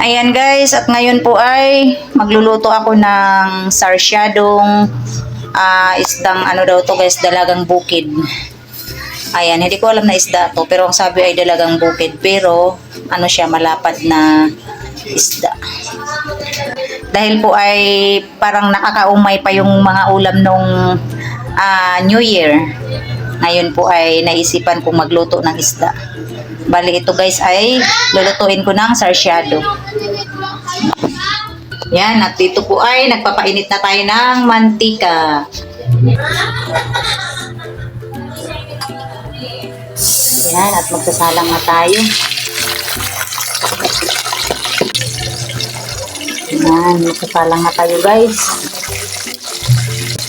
Ayan guys, at ngayon po ay magluluto ako ng sarsyadong ah, isdang ano daw to guys, dalagang bukid. Ayan, hindi ko alam na isda to, pero ang sabi ay dalagang bukid, pero ano siya, malapad na isda. Dahil po ay parang nakakaumay pa yung mga ulam nung ah, New Year. Ngayon po ay naisipan kong magluto ng isda. Bali ito guys ay lulutuin ko ng sarsyado. Yan, at dito po ay nagpapainit na tayo ng mantika. Yan, at magsasalang na tayo. Yan, magsasalang na tayo guys.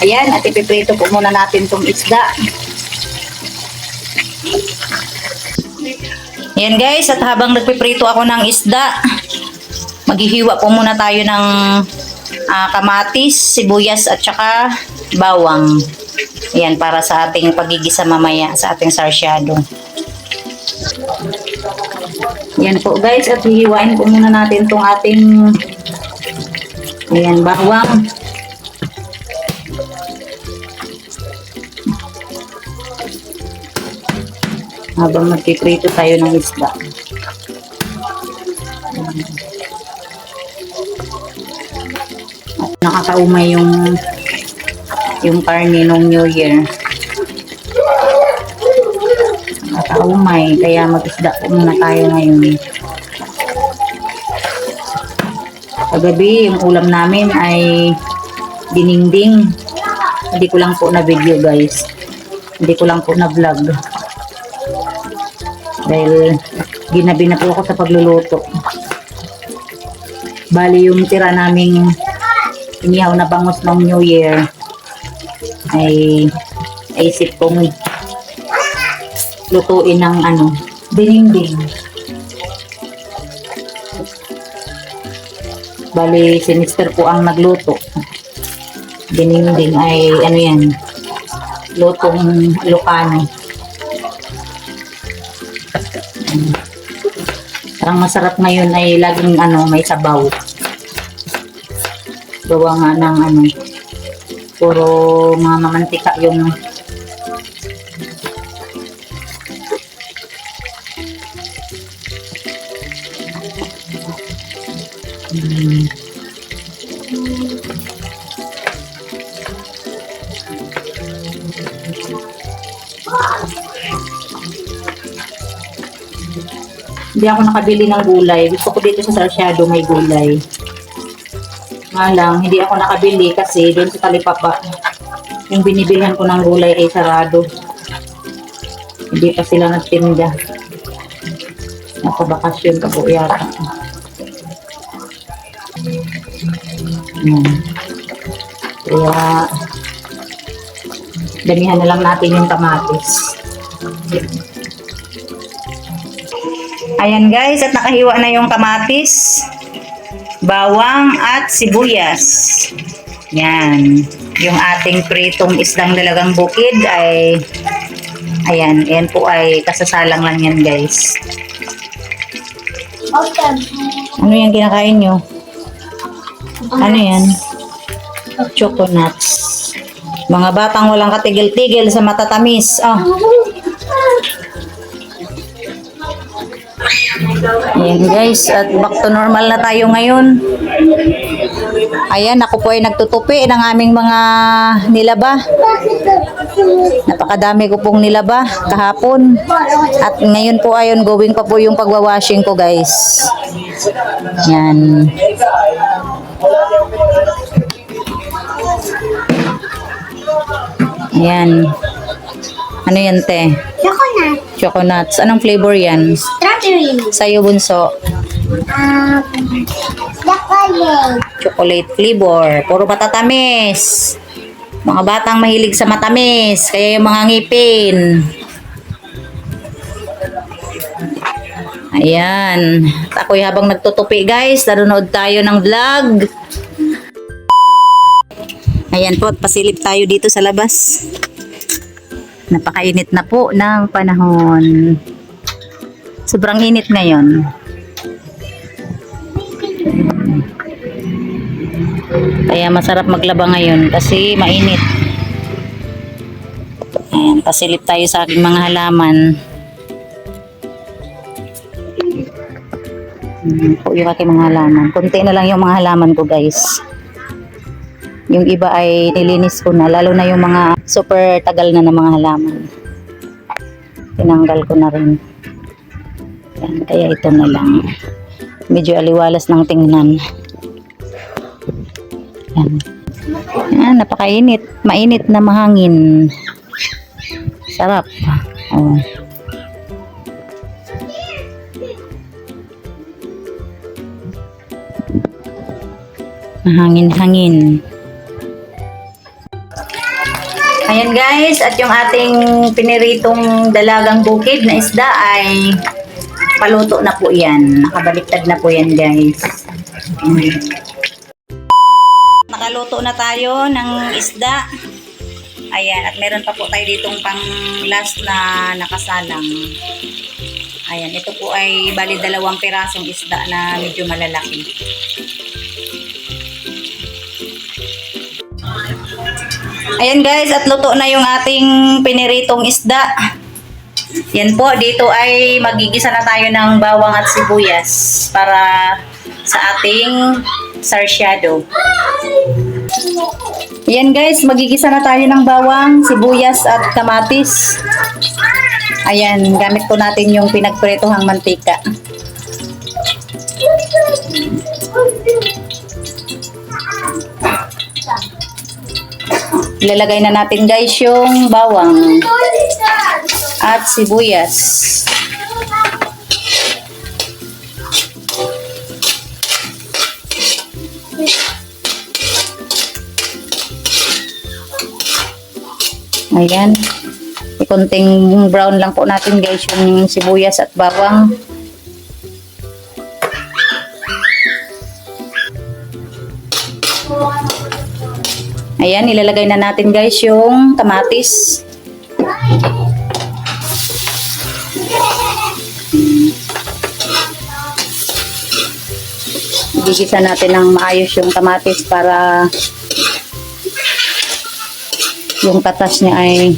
Ayan, at ipiprito po muna natin tong isda. Yan guys, at habang nagpiprito ako ng isda, maghihiwa po muna tayo ng ah, kamatis, sibuyas at saka bawang. Yan para sa ating pagigisa mamaya sa ating sarsyado. Yan po guys, at hihiwain po muna natin tong ating ayan, bawang. habang magpiprito tayo ng isda. At nakakaumay yung yung karne nung New Year. Nakakaumay, kaya mag-isda po muna tayo ngayon. Kagabi, yung ulam namin ay dininding. Hindi ko lang po na video guys. Hindi ko lang po na vlog dahil ginabi na po ako sa pagluluto. Bali yung tira naming inihaw na bangus ng New Year ay naisip kong lutuin ng ano, dinding. Bali, si Mr. po ang nagluto. Dininding ay ano yan, lutong Ilocano. Parang masarap ngayon ay laging ano, may sabaw. Gawa nga ng ano, puro mga mamantika yung Hmm. Hindi ako nakabili ng gulay. Gusto ko dito sa Sarsyado may gulay. Nga lang, hindi ako nakabili kasi doon sa Talipapa, yung binibilhan ko ng gulay ay sarado. Hindi pa sila nagtinda. Nakabakasyon ka po yata. Yan. Kaya, damihan na lang natin yung kamatis. Ayan guys, at nakahiwa na yung kamatis, bawang at sibuyas. Yan. Yung ating pritong isdang dalagang bukid ay ayan, yan po ay kasasalang lang yan guys. Okay. Ano yan kinakain nyo? Ano yan? Choco nuts. Mga batang walang katigil-tigil sa matatamis. Oh, Ayan guys, at back to normal na tayo ngayon. Ayan, ako po ay nagtutupi ng aming mga nilaba. Napakadami ko pong nilaba kahapon. At ngayon po ayon going pa po yung pagwawashing ko guys. Yan. Ayan. Ano yan te? Coconut. Choco nuts. Anong flavor yan? Strawberry. Sa'yo bunso. Um, chocolate. chocolate flavor. Puro matatamis. Mga batang mahilig sa matamis, kaya yung mga ngipin. Ayan. At ako'y habang nagtutupi guys, nanonood tayo ng vlog. Ayan po, pasilip tayo dito sa labas. Napakainit na po ng panahon. Sobrang init ngayon. Kaya masarap maglaba ngayon kasi mainit. Ayan, pasilip tayo sa aking mga halaman. Ayan po yung aking mga halaman. Kunti na lang yung mga halaman ko guys. Yung iba ay nilinis ko na, lalo na yung mga super tagal na ng mga halaman. Tinanggal ko na rin. Yan, kaya ito na lang. Medyo aliwalas ng tingnan. Yan. Yan, napakainit. Mainit na mahangin. Sarap. Oh. Mahangin-hangin. Ayan guys, at yung ating piniritong dalagang bukid na isda ay paluto na po yan. Nakabaliktad na po yan guys. Nakaluto na tayo ng isda. Ayan, at meron pa po tayo ditong pang last na nakasalang. Ayan, ito po ay bali dalawang pirasong isda na medyo malalaki. Ayan guys, at luto na yung ating piniritong isda. Yan po, dito ay magigisa na tayo ng bawang at sibuyas para sa ating sarsyado. Yan guys, magigisa na tayo ng bawang, sibuyas at kamatis. Ayan, gamit po natin yung pinagpretohang mantika. Ilalagay na natin guys yung bawang at sibuyas. Ayan. Ikunting brown lang po natin guys yung sibuyas at bawang. Ayan, ilalagay na natin guys yung kamatis. Igigisa natin ng maayos yung kamatis para yung katas niya ay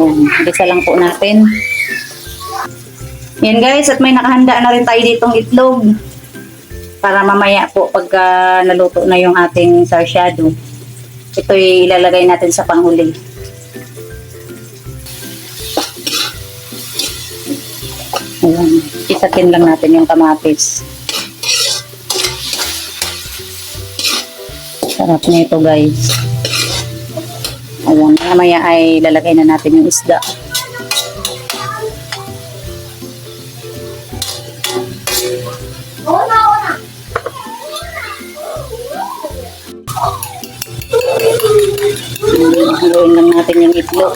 Yan, isa lang po natin. Yan guys, at may nakahanda na rin tayo ditong itlog. Para mamaya po pagka naluto na yung ating sarsyado. Ito ilalagay natin sa panghuli. Ayan, isakin lang natin yung kamatis. Sarap nito guys. Ayan, mamaya ay lalagay na natin yung isda. Haluin lang natin yung itlog.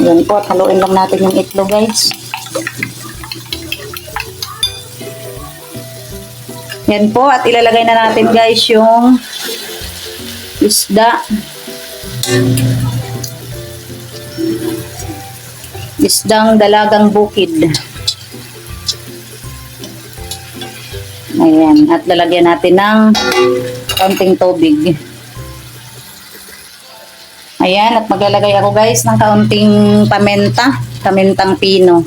Yan po, haluin lang natin yung itlog guys. Yan po, at ilalagay na natin guys yung isda. Isdang dalagang bukid. Ayan, at lalagyan natin ng kaunting tubig. Ayan, at maglalagay ako guys ng kaunting pamenta, pamentang pino.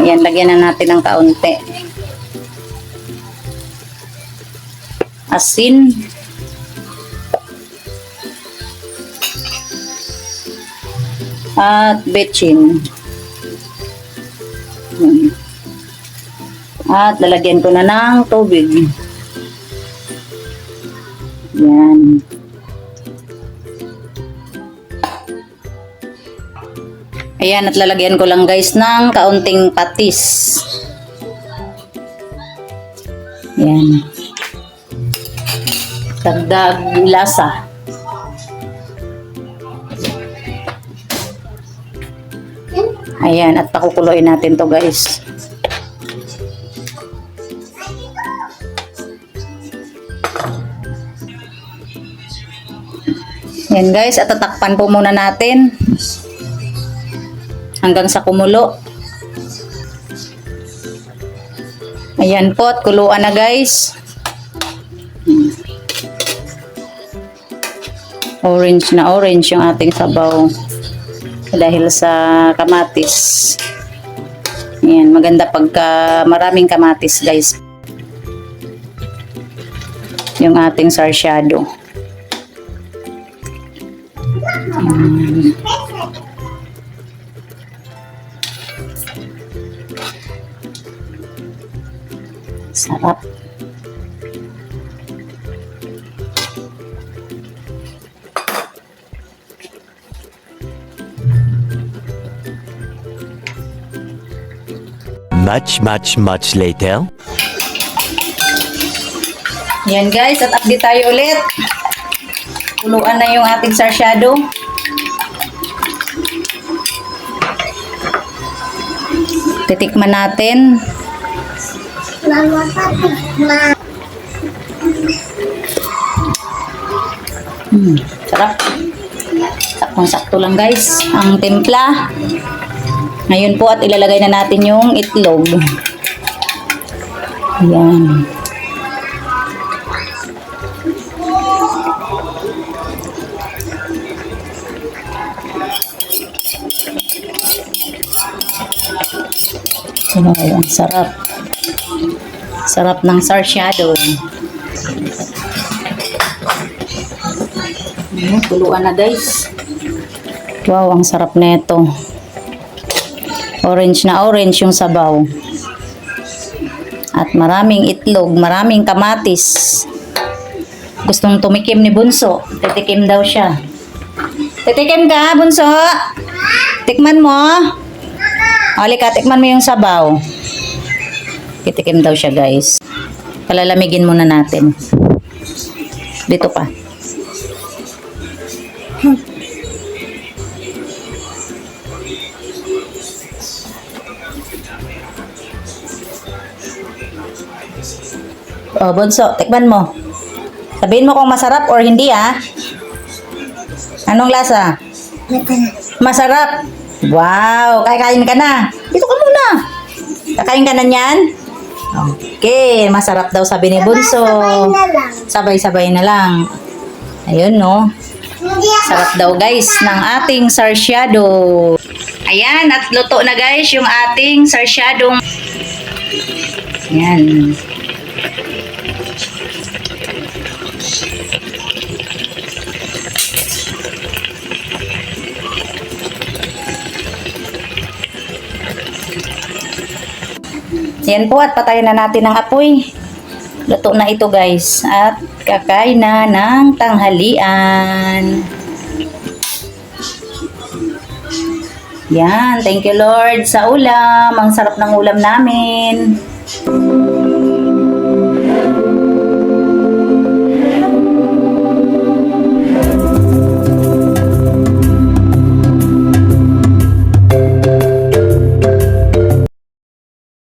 Ayan, lagyan na natin ng kaunti. Asin. At betchin. Hmm. At lalagyan ko na ng tubig. Yan. Ayan, at lalagyan ko lang guys ng kaunting patis. Yan. Dagdag lasa. Ayan, at pakukuloyin natin to guys. Yan guys, at tatakpan po muna natin hanggang sa kumulo. Ayan po, at kuluan na guys. Orange na orange yung ating sabaw dahil sa kamatis. Ayan, maganda pagka maraming kamatis guys. Yung ating sarsyado. Sarap. Much, much, much later. Yan guys, at update tayo ulit. Kuluan na yung ating sarsyado. Titikman natin. Hmm, sarap. Saktong-sakto lang guys. Ang timpla. Ngayon po at ilalagay na natin yung itlog. Ayan. Ay, ang sarap. Sarap ng sarsyado. Ayan, tuluan na guys. Wow, ang sarap na ito. Orange na orange yung sabaw. At maraming itlog, maraming kamatis. Gustong tumikim ni Bunso. Titikim daw siya. Titikim ka, Bunso? Tikman mo. Ali ka, tikman mo yung sabaw. Titikim daw siya, guys. Palalamigin muna natin. Dito pa. Oh, Bunso, tikman mo. Sabihin mo kung masarap or hindi, ha? Anong lasa? Masarap. Wow, kakain ka na. Dito ka muna. Kakain ka na niyan? Okay, masarap daw sabi ni Bunso. Sabay-sabay na lang. Ayun, no? Sarap daw guys ng ating sarsyado. Ayan, at luto na guys yung ating sarsyadong. Ayan. Yan po at patayin na natin ang apoy. Luto na ito guys. At kakain na ng tanghalian. Yan. Thank you Lord sa ulam. Ang sarap ng ulam namin.